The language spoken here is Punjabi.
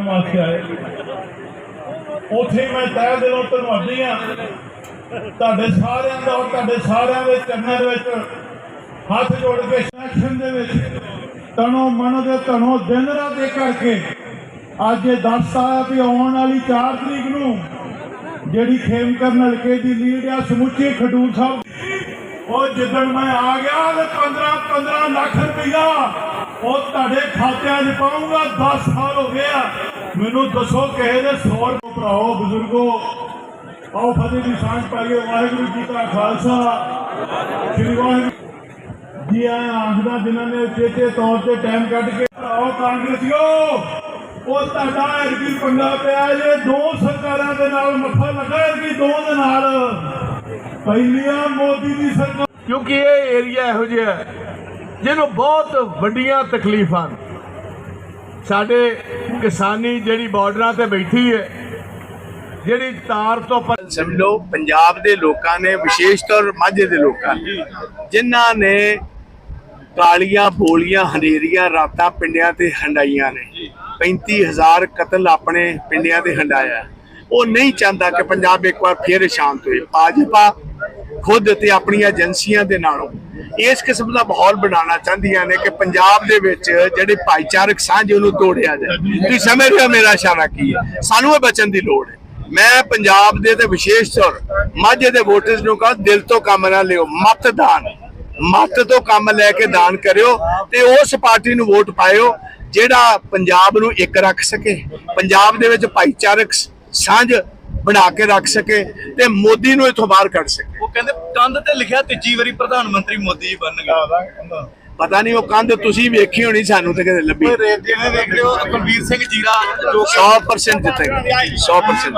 ਕਰਨ ਵਾਸਤੇ ਆਏ ਉੱਥੇ ਮੈਂ ਤਹਿ ਦਿਲੋਂ ਧੰਨਵਾਦੀ ਆ ਤੁਹਾਡੇ ਸਾਰਿਆਂ ਦਾ ਔਰ ਤੁਹਾਡੇ ਸਾਰਿਆਂ ਦੇ ਚਰਨਾਂ ਦੇ ਵਿੱਚ ਹੱਥ ਜੋੜ ਕੇ ਐਕਸ਼ਨ ਦੇ ਵਿੱਚ ਤਨੋ ਮਨ ਦੇ ਤਨੋ ਦਿਨ ਰਾਤ ਇੱਕ ਕਰਕੇ ਅੱਜ ਇਹ ਦੱਸ ਆਇਆ ਵੀ ਆਉਣ ਵਾਲੀ 4 ਤਰੀਕ ਨੂੰ ਜਿਹੜੀ ਖੇਮਕਰ ਨਲਕੇ ਦੀ ਲੀਡ ਆ ਸਮੁੱਚੇ ਖਡੂਰ ਸਾਹਿਬ। ਉਹ ਜਿੱਦਣ ਮੈਂ ਆ ਗਿਆ ਤੇ 15 15 ਲੱਖ ਰੁਪਈਆ ਉਹ ਤੁਹਾਡੇ ਖਾਤਿਆਂ 'ਚ ਪਾਉਂਗਾ 10 ਸਾਲ ਹੋ ਗਏ ਆ। ਮੈਨੂੰ ਦੱਸੋ ਕਹੇ ਦੇ 100 ਰੁਪਏ ਭਰਾਓ, ਬਜ਼ੁਰਗੋ। ਆਓ ਫਤਿਹ ਦੀ ਸਾਂਝ ਪਾਈਏ। ਵਾਹਿਗੁਰੂ ਜੀ ਕਾ ਖਾਲਸਾ। ਸ੍ਰੀ ਵਾਹਿਗੁਰੂ ਜੀ ਆਇਆਂ ਆਖਦਾ ਜਿਨ੍ਹਾਂ ਨੇ ਚੇਤੇ ਤੌਰ ਤੇ ਟਾਈਮ ਕੱਢ ਕੇ ਆਓ ਕਾਂਗਰਸੀਓ, ਉਹ ਤੁਹਾਡਾ ਐਰਗੀ ਪੰਗਾ ਪਿਆ ਜੇ ਦੋ ਸਰਕਾਰਾਂ ਦੇ ਨਾਲ ਮੱਥਾ ਲੱਗਾ ਐਰਗੀ ਦੋ ਦੇ ਨਾਲ। ਪਹਿਲੀਆਂ ਮੋਦੀ ਦੀ ਸਰਕਾਰ ਕਿਉਂਕਿ ਇਹ ਏਰੀਆ ਇਹੋ ਜਿਹਾ ਜਿਹਨੂੰ ਬਹੁਤ ਵੱਡੀਆਂ ਤਕਲੀਫਾਂ ਸਾਡੇ ਕਿਸਾਨੀ ਜਿਹੜੀ ਬਾਰਡਰਾਂ ਤੇ ਬੈਠੀ ਹੈ, ਜਿਹੜੀ ਤਾਰ ਤੋਂ ਪ- ਪੰਜਾਬ ਦੇ ਲੋਕਾਂ ਨੇ ਵਿਸ਼ੇਸ਼ ਤੌਰ ਮਾਝੇ ਦੇ ਲੋਕਾਂ ਜਿਨ੍ਹਾਂ ਨੇ ਕਾਲੀਆਂ, ਬੋਲੀਆਂ, ਹਨੇਰੀਆਂ, ਰਾਤਾਂ ਪਿੰਡਿਆਂ ਤੇ ਹੰਡਾਈਆਂ ਨੇ। 35000 ਕਤਲ ਆਪਣੇ ਪਿੰਡਿਆਂ ਤੇ ਹੰਡਾਇਆ ਉਹ ਨਹੀਂ ਚਾਹੁੰਦਾ ਕਿ ਪੰਜਾਬ ਇੱਕ ਵਾਰ ਫੇਰ ਸ਼ਾਂਤ ਹੋਏ। ਭਾਜਪਾ ਖੁਦ ਤੇ ਆਪਣੀਆਂ ਏਜੰਸੀਆਂ ਦੇ ਨਾਲੋਂ ਇਸ ਕਿਸਮ ਦਾ ਮਾਹੌਲ ਬਣਾਉਣਾ ਚਾਹੁੰਦੀਆਂ ਨੇ ਕਿ ਪੰਜਾਬ ਦੇ ਵਿੱਚ ਜਿਹੜੇ ਭਾਈਚਾਰਕ ਸਾਂਝ ਉਹਨੂੰ ਤੋੜਿਆ ਜਾਏ। ਤੁਸੀਂ ਸਮਝ ਰਹੇ ਹੋ ਮੇਰਾ ਇਸ਼ਾਰਾ ਕੀ ਹੈ? ਸਾਨੂੰ ਇਹ ਬਚਣ ਦੀ ਲੋੜ ਹੈ। ਮੈਂ ਪੰਜਾਬ ਦੇ ਤੇ ਵਿਸ਼ੇਸ਼ ਤੌਰ ਮਾਝੇ ਦੇ ਵੋਟਰਸ ਨੂੰ ਕਹਾਂ, ਦਿਲ ਤੋਂ ਕੰਮ ਨਾ ਲਿਓ, ਮਤਦਾਨ। ਮਤ ਤੋਂ ਕੰਮ ਲੈ ਕੇ ਦਾਨ ਕਰਿਓ ਤੇ ਉਸ ਪਾਰਟੀ ਨੂੰ ਵੋਟ ਪਾਇਓ ਜਿਹੜਾ ਪੰਜਾਬ ਨੂੰ ਇੱਕ ਰੱਖ ਸਕੇ। ਪੰਜਾਬ ਦੇ ਵਿੱਚ ਭਾਈਚਾਰਕ ਸਾਂਝ ਬਣਾ ਕੇ ਰੱਖ ਸਕੇ ਤੇ ਮੋਦੀ ਨੂੰ ਇਥੋਂ ਬਾਹਰ ਕੱਢ ਸਕੇ। ਉਹ ਕਹਿੰਦੇ ਕੰਧ ਤੇ ਲਿਖਿਆ ਤੀਜੀ ਵਾਰੀ ਪ੍ਰਧਾਨ ਮੰਤਰੀ ਮੋਦੀ ਬਣਨਗੇ। ਪਤਾ ਨਹੀਂ ਉਹ ਕੰਧ ਤੁਸੀਂ ਵੇਖੀ ਹੋਣੀ ਸਾਨੂੰ ਤੇ ਕਦੇ ਲੱਭੀ। ਜਿਵੇਂ ਵੇਖ ਰਹੇ ਹੋ ਕੁਲਵੀਰ ਸਿੰਘ ਜੀਰਾ ਜੋ 100% ਜਿੱਤੇਗਾ। 100%